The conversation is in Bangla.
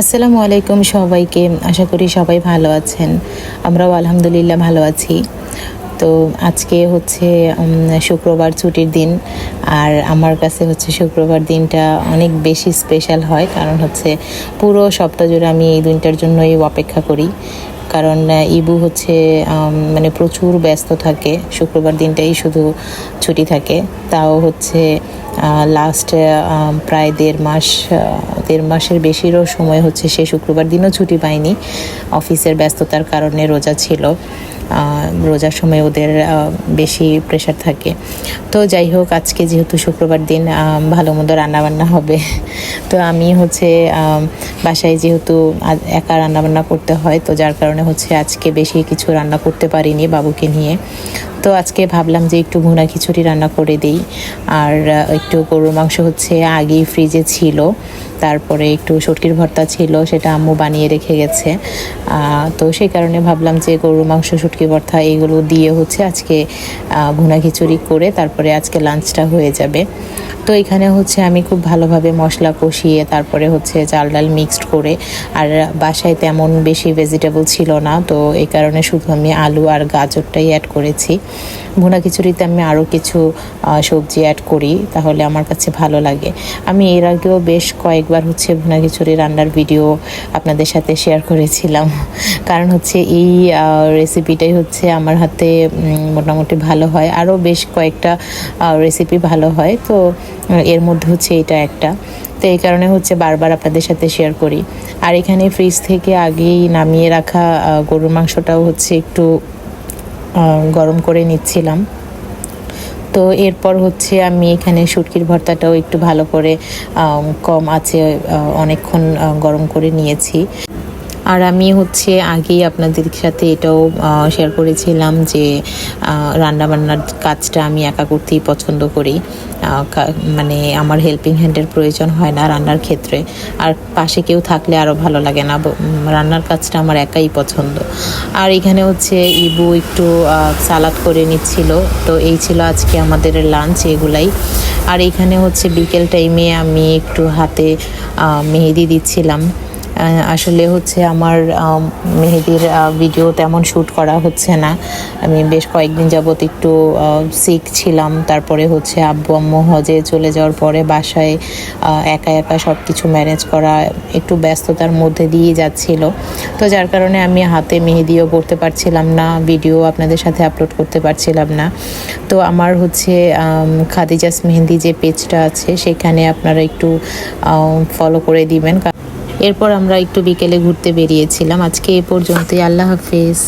আসসালামু আলাইকুম সবাইকে। আশা করি সবাই ভালো আছেন। আমরাও আলহামদুলিল্লাহ ভালো আছি। তো আজকে হচ্ছে শুক্রবার ছুটির দিন। আর আমার কাছে হচ্ছে শুক্রবার দিনটা অনেক বেশি স্পেশাল হয়। কারণ হচ্ছে পুরো সপ্তাহ জুড়ে আমি এই দিনটার জন্যই অপেক্ষা করি। কারণ ইবু হচ্ছে মানে প্রচুর ব্যস্ত থাকে। শুক্রবার দিনটাই শুধু ছুটি থাকে। তাও হচ্ছে লাস্ট প্রায় দেড় মাস দেড় মাসের বেশিরও সময় হচ্ছে সে শুক্রবার দিনও ছুটি পায়নি। অফিসের ব্যস্ততার কারণে রোজা ছিল। রোজার সময় ওদের বেশি প্রেশার থাকে। তো যাই হোক, আজকে যেহেতু শুক্রবার দিন ভালো মন্দ রান্নাবান্না হবে। তো আমি হচ্ছে বাসায় যেহেতু একা রান্নাবান্না করতে হয়, তো যার কারণে হচ্ছে আজকে বেশি কিছু রান্না করতে পারিনি বাবুকে নিয়ে। তো আজকে ভাবলাম যে একটু ভুনা খিচুড়ি রান্না করে দিই। আর একটু গরুর মাংস হচ্ছে আগেই ফ্রিজে ছিল। তারপরে একটু সটকির ভর্তা ছিল, সেটা আম্মু বানিয়ে রেখে গেছে। তো সেই কারণে ভাবলাম যে গরুর মাংস, শুটকি, ভর্তা এগুলো দিয়ে হচ্ছে আজকে ভুনা খিচুড়ি করে তারপরে আজকে লাঞ্চটা হয়ে যাবে। তো এখানে হচ্ছে আমি খুব ভালোভাবে মশলা কষিয়ে তারপরে হচ্ছে চাল ডাল মিক্সড করে, আর বাসায় তেমন বেশি ভেজিটেবল ছিল না, তো এই কারণে শুধু আমি আলু আর গাজরটাই অ্যাড করেছি। ভুনা খিচুড়িতে আমি আরও কিছু সবজি অ্যাড করি, তাহলে আমার কাছে ভালো লাগে। আমি এর আগেও বেশ কয়েকবার হচ্ছে ভুনা খিচুড়ি রান্নার ভিডিও আপনাদের সাথে শেয়ার করেছিলাম। কারণ হচ্ছে এই রেসিপিটাই হচ্ছে আমার হাতে মোটামুটি ভালো হয়। আরও বেশ কয়েকটা রেসিপি ভালো হয়। তো, এর মধ্যে হচ্ছে এটা একটা। তো এই কারণে হচ্ছে বারবার আপনাদের সাথে শেয়ার করি। আর এখানে ফ্রিজ থেকে আগেই নামিয়ে রাখা গরুর মাংসটাও হচ্ছে একটু গরম করে নিচ্ছিলাম। তো এরপর হচ্ছে আমি এখানে শুটকির ভর্তাটাও একটু ভালো করে কম আছে অনেকক্ষণ গরম করে নিয়েছি। আর আমি হচ্ছে আগেই আপনাদের সাথে এটাও শেয়ার করেছিলাম যে রান্নাবান্নার কাজটা আমি একা করতেই পছন্দ করি। মানে আমার হেল্পিং হ্যান্ডের প্রয়োজন হয় না রান্নার ক্ষেত্রে। আর পাশে কেউ থাকলে আরও ভালো লাগে না রান্নার কাজটা আমার একাই পছন্দ। আর এখানে হচ্ছে ইবু একটু সালাদ করে নিচ্ছিল। তো এই ছিল আজকে আমাদের লাঞ্চ এগুলাই। আর এখানে হচ্ছে বিকেল টাইমে আমি একটু হাতে মেহেদি দিচ্ছিলাম। আসলে হচ্ছে আমার মেহেদির ভিডিও তেমন শ্যুট করা হচ্ছে না। আমি বেশ কয়েকদিন যাবত একটু সিক ছিলাম। তারপরে হচ্ছে আব্বু, আম্মু হজে চলে যাওয়ার পরে বাসায় একা একা সব কিছু ম্যানেজ করা একটু ব্যস্ততার মধ্যে দিয়ে যাচ্ছিল। তো যার কারণে আমি হাতে মেহেদিও করতে পারছিলাম না ভিডিও আপনাদের সাথে আপলোড করতে পারছিলাম না। তো আমার হচ্ছে খাদিজাস মেহেদি যে পেজটা আছে, সেখানে আপনারা একটু ফলো করে দিবেন। এরপর আমরা একটু বিকেলে ঘুরতে বেরিয়েছিলাম। আজকে এ পর্যন্তই। আল্লাহ হাফেজ।